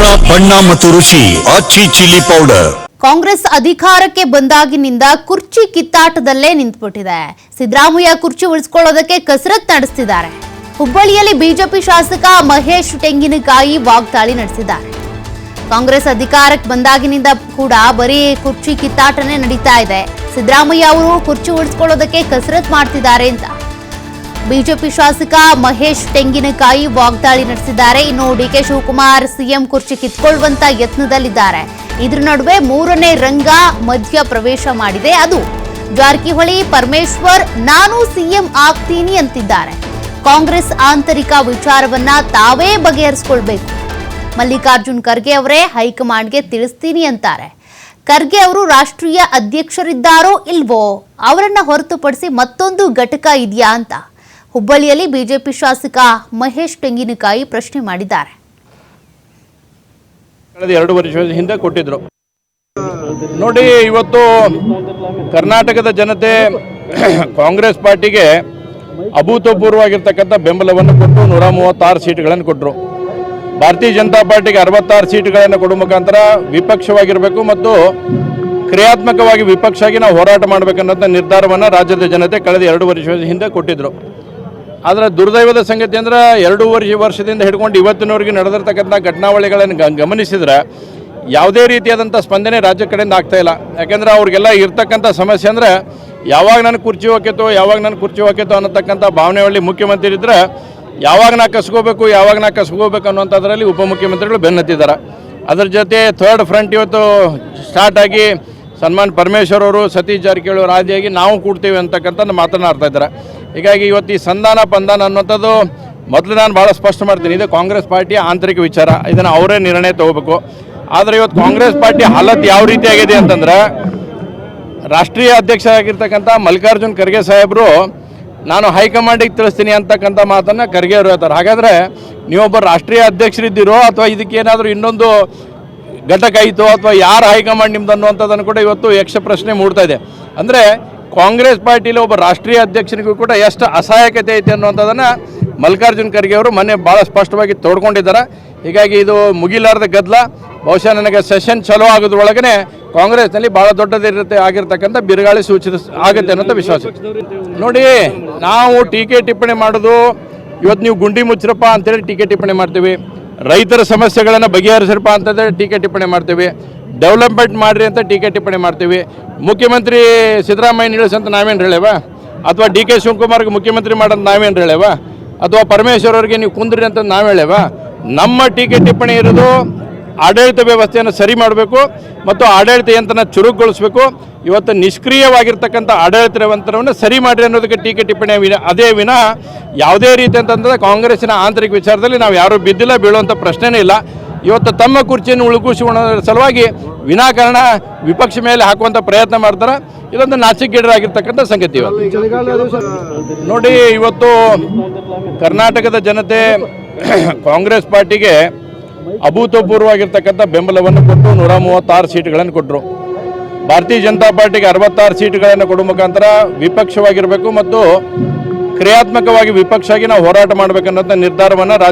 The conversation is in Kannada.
ಖಾರ ಬಣ್ಣ ಮತ್ತು ರುಚಿ ಆಚಿ ಚಿಲ್ಲಿ ಪೌಡರ್. ಕಾಂಗ್ರೆಸ್ ಅಧಿಕಾರಕ್ಕೆ ಬಂದಾಗಿನಿಂದ ಕುರ್ಚಿ ಕಿತ್ತಾಟದಲ್ಲೇ ನಿಂತ್ಬಿಟ್ಟಿದೆ. ಸಿದ್ದರಾಮಯ್ಯ ಕುರ್ಚಿ ಉಳಿಸ್ಕೊಳ್ಳೋದಕ್ಕೆ ಕಸರತ್ ನಡೆಸ್ತಿದ್ದಾರೆ. ಹುಬ್ಬಳ್ಳಿಯಲ್ಲಿ ಬಿಜೆಪಿ ಶಾಸಕ ಮಹೇಶ್ ತೆಂಗಿನಕಾಯಿ ವಾಗ್ದಾಳಿ ನಡೆಸಿದ್ದಾರೆ. ಕಾಂಗ್ರೆಸ್ ಅಧಿಕಾರಕ್ಕೆ ಬಂದಾಗಿನಿಂದ ಕೂಡ ಬರೀ ಕುರ್ಚಿ ಕಿತ್ತಾಟನೇ ನಡೀತಾ ಇದೆ. ಸಿದ್ದರಾಮಯ್ಯ ಅವರು ಕುರ್ಚಿ ಉಳಿಸ್ಕೊಳ್ಳೋದಕ್ಕೆ ಕಸರತ್ ಮಾಡ್ತಿದ್ದಾರೆ ಅಂತ. ಬಿಜೆಪಿ ಶಾಸಕ ಮಹೇಶ್ ತೆಂಗಿನಕಾಯಿ ವಾಗ್ದಾಳಿ ನಡೆಸಿದ್ದಾರೆ. ಇನ್ನು ಡಿಕೆ ಶಿವಕುಮಾರ್ ಸಿಎಂ ಕುರ್ಚಿ ಕಿತ್ಕೊಳ್ಳುವಂತ ಯತ್ನದಲ್ಲಿದ್ದಾರೆ. ಇದ್ರ ನಡುವೆ ಮೂರನೇ ರಂಗ ಮಧ್ಯ ಪ್ರವೇಶ ಮಾಡಿದೆ. ಅದು ಜಾರಕಿಹೊಳಿ, ಪರಮೇಶ್ವರ್, ನಾನು ಸಿಎಂ ಆಗ್ತೀನಿ ಅಂತಿದ್ದಾರೆ. ಕಾಂಗ್ರೆಸ್ ಆಂತರಿಕ ವಿಚಾರವನ್ನ ತಾವೇ ಬಗೆಹರಿಸಿಕೊಳ್ಬೇಕು. ಮಲ್ಲಿಕಾರ್ಜುನ್ ಖರ್ಗೆ ಅವರೇ ಹೈಕಮಾಂಡ್ಗೆ ತಿಳಿಸ್ತೀನಿ ಅಂತಾರೆ. ಖರ್ಗೆ ಅವರು ರಾಷ್ಟ್ರೀಯ ಅಧ್ಯಕ್ಷರಿದ್ದಾರೋ ಇಲ್ವೋ ಅವರನ್ನ ಹೊರತುಪಡಿಸಿ ಮತ್ತೊಂದು ಘಟಕ ಇದೆಯಾ ಅಂತ. ಹುಬ್ಬಳ್ಳಿಯಲ್ಲಿ ಬಿಜೆಪಿ ಶಾಸಕ ಮಹೇಶ್ ತೆಂಗಿನಕಾಯಿ ಪ್ರಶ್ನೆ ಮಾಡಿದ್ದಾರೆ. ಕಳೆದ ಎರಡು ವರ್ಷದ ಹಿಂದೆ ಕೊಟ್ಟಿದ್ರು. ನೋಡಿ, ಇವತ್ತು ಕರ್ನಾಟಕದ ಜನತೆ ಕಾಂಗ್ರೆಸ್ ಪಾರ್ಟಿಗೆ ಅಭೂತಪೂರ್ವವಾಗಿರ್ತಕ್ಕಂಥ ಬೆಂಬಲವನ್ನು ಕೊಟ್ಟು ನೂರ ಮೂವತ್ತಾರು ಸೀಟ್ಗಳನ್ನು ಕೊಟ್ಟರು ಭಾರತೀಯ ಜನತಾ ಪಾರ್ಟಿಗೆ ಅರವತ್ತಾರು ಸೀಟ್ಗಳನ್ನು ಕೊಡುವ ಮುಖಾಂತರ ವಿಪಕ್ಷವಾಗಿರಬೇಕು ಮತ್ತು ಕ್ರಿಯಾತ್ಮಕವಾಗಿ ವಿಪಕ್ಷವಾಗಿ ನಾವು ಹೋರಾಟ ಮಾಡಬೇಕನ್ನೋಂಥ ನಿರ್ಧಾರವನ್ನು ರಾಜ್ಯದ ಜನತೆ ಕಳೆದ ಎರಡು ವರ್ಷದ ಹಿಂದೆ ಕೊಟ್ಟಿದ್ರು. ಆದರೆ ದುರ್ದೈವದ ಸಂಗತಿ ಅಂದ್ರೆ ಎರಡೂವರೆ ವರ್ಷ ವರ್ಷದಿಂದ ಹಿಡ್ಕೊಂಡು ಇವತ್ತಿನವರೆಗೆ ನಡೆದಿರ್ತಕ್ಕಂಥ ಘಟನಾವಳಿಗಳನ್ನು ಗಮನಿಸಿದರೆ ಯಾವುದೇ ರೀತಿಯಾದಂಥ ಸ್ಪಂದನೆ ರಾಜ್ಯ ಕಡೆಯಿಂದ ಆಗ್ತಾ ಇಲ್ಲ. ಯಾಕೆಂದ್ರೆ ಅವ್ರಿಗೆಲ್ಲ ಇರ್ತಕ್ಕಂಥ ಸಮಸ್ಯೆ ಅಂದರೆ ಯಾವಾಗ ನಾನು ಕುರ್ಚಿ ಹೋಗ್ಯತೋ ಯಾವಾಗ ನಾನು ಕುರ್ಚಿ ಹೋಗ್ಯತೋ ಅನ್ನತಕ್ಕಂಥ ಭಾವನೆ ಒಳ್ಳೆ ಮುಖ್ಯಮಂತ್ರಿ ಇದ್ದರೆ ಯಾವಾಗ ನಾ ಕಸ್ಕೋಬೇಕು, ಯಾವಾಗ ನಾ ಕಸ್ಕೋಬೇಕು ಅನ್ನೋಂಥದ್ರಲ್ಲಿ ಉಪಮುಖ್ಯಮಂತ್ರಿಗಳು ಬೆನ್ನತ್ತಿದ್ದಾರೆ. ಅದ್ರ ಜೊತೆ ಥರ್ಡ್ ಫ್ರಂಟ್ ಇವತ್ತು ಸ್ಟಾರ್ಟ್ ಆಗಿ ಸನ್ಮಾನ್ ಪರಮೇಶ್ವರ್ ಅವರು, ಸತೀಶ್ ಜಾರಕಿಹೊಳಿ ಅವರು ಆದಿಯಾಗಿ ನಾವು ಕೂಡ್ತೀವಿ ಅಂತಕ್ಕಂಥ ಮಾತನಾಡ್ತಾ ಇದ್ದಾರೆ. ಹೀಗಾಗಿ ಇವತ್ತು ಈ ಸಂಧಾನ ಪಂಧಾನ ಅನ್ನುವಂಥದ್ದು ಮೊದಲು ನಾನು ಭಾಳ ಸ್ಪಷ್ಟ ಮಾಡ್ತೀನಿ. ಇದು ಕಾಂಗ್ರೆಸ್ ಪಾರ್ಟಿಯ ಆಂತರಿಕ ವಿಚಾರ. ಇದನ್ನು ಅವರೇ ನಿರ್ಣಯ ತಗೋಬೇಕು. ಆದರೆ ಇವತ್ತು ಕಾಂಗ್ರೆಸ್ ಪಾರ್ಟಿ ಹಾಲತ್ ಯಾವ ರೀತಿ ಆಗಿದೆ ಅಂತಂದ್ರೆ, ರಾಷ್ಟ್ರೀಯ ಅಧ್ಯಕ್ಷ ಆಗಿರ್ತಕ್ಕಂಥ ಮಲ್ಲಿಕಾರ್ಜುನ್ ಖರ್ಗೆ ಸಾಹೇಬರು, ನಾನು ಹೈಕಮಾಂಡಿಗೆ ತಿಳಿಸ್ತೀನಿ ಅಂತಕ್ಕಂಥ ಮಾತನ್ನು ಖರ್ಗೆ ಅವರು ಹೇಳ್ತಾರೆ. ಹಾಗಾದರೆ ನೀವೊಬ್ಬ ರಾಷ್ಟ್ರೀಯ ಅಧ್ಯಕ್ಷರಿದ್ದೀರೋ ಅಥವಾ ಇದಕ್ಕೇನಾದರೂ ಇನ್ನೊಂದು ಘಟಕ ಆಯಿತು ಅಥವಾ ಯಾರು ಹೈಕಮಾಂಡ್ ನಿಮ್ದು ಅನ್ನುವಂಥದ್ದನ್ನು ಕೂಡ ಇವತ್ತು ಯಕ್ಷ ಪ್ರಶ್ನೆ ಮೂಡ್ತಾ ಇದೆ. ಅಂದರೆ ಕಾಂಗ್ರೆಸ್ ಪಾರ್ಟಿಲಿ ಒಬ್ಬ ರಾಷ್ಟ್ರೀಯ ಅಧ್ಯಕ್ಷನಿಗೂ ಕೂಡ ಎಷ್ಟು ಅಸಹಾಯಕತೆ ಐತೆ ಅನ್ನುವಂಥದ್ದನ್ನು ಮಲ್ಲಿಕಾರ್ಜುನ್ ಖರ್ಗೆ ಅವರು ಮೊನ್ನೆ ಭಾಳ ಸ್ಪಷ್ಟವಾಗಿ ತೋಡ್ಕೊಂಡಿದ್ದಾರೆ. ಹೀಗಾಗಿ ಇದು ಮುಗಿಲಾರದ ಗದ್ದಲ. ಬಹುಶಃ ನನಗೆ ಸೆಷನ್ ಚಲೋ ಆಗೋದ್ರೊಳಗನೆ ಕಾಂಗ್ರೆಸ್ನಲ್ಲಿ ಭಾಳ ದೊಡ್ಡದಿರುತ್ತೆ ಆಗಿರ್ತಕ್ಕಂಥ ಬಿರುಗಾಳಿ ಸೂಚಿತ ಆಗುತ್ತೆ ಅನ್ನೋಂಥ ವಿಶ್ವಾಸ ನೋಡಿ, ನಾವು ಟೀಕೆ ಟಿಪ್ಪಣಿ ಮಾಡೋದು, ಇವತ್ತು ನೀವು ಗುಂಡಿ ಮುಚ್ಚರಪ್ಪ ಅಂತೇಳಿ ಟೀಕೆ ಟಿಪ್ಪಣಿ ಮಾಡ್ತೀವಿ. ರೈತರ ಸಮಸ್ಯೆಗಳನ್ನು ಬಗೆಹರಿಸಿರಪ್ಪ ಅಂತಂದರೆ ಟೀಕೆ ಟಿಪ್ಪಣಿ ಮಾಡ್ತೀವಿ. ಡೆವಲಪ್ಮೆಂಟ್ ಮಾಡಿರಿ ಅಂತ ಟೀಕೆ ಟಿಪ್ಪಣಿ ಮಾಡ್ತೀವಿ. ಮುಖ್ಯಮಂತ್ರಿ ಸಿದ್ದರಾಮಯ್ಯ ನಿಲ್ಲಿಸ್ ಅಂತ ನಾವೇನು ಹೇಳೇವ? ಅಥವಾ ಡಿ ಕೆ ಶಿವಕುಮಾರ್ಗೆ ಮುಖ್ಯಮಂತ್ರಿ ಮಾಡೋದು ನಾವೇನು ಹೇಳೇವ? ಅಥವಾ ಪರಮೇಶ್ವರ್ ಅವ್ರಿಗೆ ನೀವು ಕುಂದ್ರಿ ಅಂತ ನಾವು ಹೇಳೇವ? ನಮ್ಮ ಟೀಕೆ ಟಿಪ್ಪಣಿ ಇರೋದು ಆಡಳಿತ ವ್ಯವಸ್ಥೆಯನ್ನು ಸರಿ ಮಾಡಬೇಕು ಮತ್ತು ಆಡಳಿತ ಯಂತ್ರನ ಚುರುಕುಗೊಳಿಸಬೇಕು. ಇವತ್ತು ನಿಷ್ಕ್ರಿಯವಾಗಿರ್ತಕ್ಕಂಥ ಆಡಳಿತ ಯಂತ್ರವನ್ನು ಸರಿ ಮಾಡಿರಿ ಅನ್ನೋದಕ್ಕೆ ಟೀಕೆ ಟಿಪ್ಪಣಿ ವಿನ, ಅದೇ ವಿನ ಯಾವುದೇ ರೀತಿ ಅಂತಂದರೆ ಕಾಂಗ್ರೆಸ್ಸಿನ ಆಂತರಿಕ ವಿಚಾರದಲ್ಲಿ ನಾವು ಯಾರೂ ಬಿದ್ದಿಲ್ಲ, ಬೀಳುವಂಥ ಪ್ರಶ್ನೆನೇ ಇಲ್ಲ. ಇವತ್ತು ತಮ್ಮ ಕುರ್ಚಿಯನ್ನು ಉಳುಕುಸಿಕೊಳ್ಳೋದ್ರ ಸಲುವಾಗಿ ವಿನಾಕಾರಣ ವಿಪಕ್ಷ ಮೇಲೆ ಹಾಕುವಂಥ ಪ್ರಯತ್ನ ಮಾಡ್ತಾರೆ. ಇದೊಂದು ನಾಚಿಕೆಗೇಡರಾಗಿರ್ತಕ್ಕಂಥ ಸಂಗತಿ ನೋಡಿ, ಇವತ್ತು ಕರ್ನಾಟಕದ ಜನತೆ ಕಾಂಗ್ರೆಸ್ ಪಾರ್ಟಿಗೆ ಅಭೂತಪೂರ್ವವಾಗಿರ್ತಕ್ಕಂಥ ಬೆಂಬಲವನ್ನು ಕೊಟ್ಟು ನೂರ ಮೂವತ್ತಾರು ಸೀಟ್ಗಳನ್ನು ಕೊಟ್ಟರು ಭಾರತೀಯ ಜನತಾ ಪಾರ್ಟಿಗೆ ಅರವತ್ತಾರು ಸೀಟ್ಗಳನ್ನು ಕೊಡುವ ಮುಖಾಂತರ ವಿಪಕ್ಷವಾಗಿರಬೇಕು ಮತ್ತು ಕ್ರಿಯಾತ್ಮಕವಾಗಿ ವಿಪಕ್ಷವಾಗಿ ನಾವು ಹೋರಾಟ ಮಾಡಬೇಕನ್ನೋಂಥ ನಿರ್ಧಾರವನ್ನು ರಾಜ್ಯ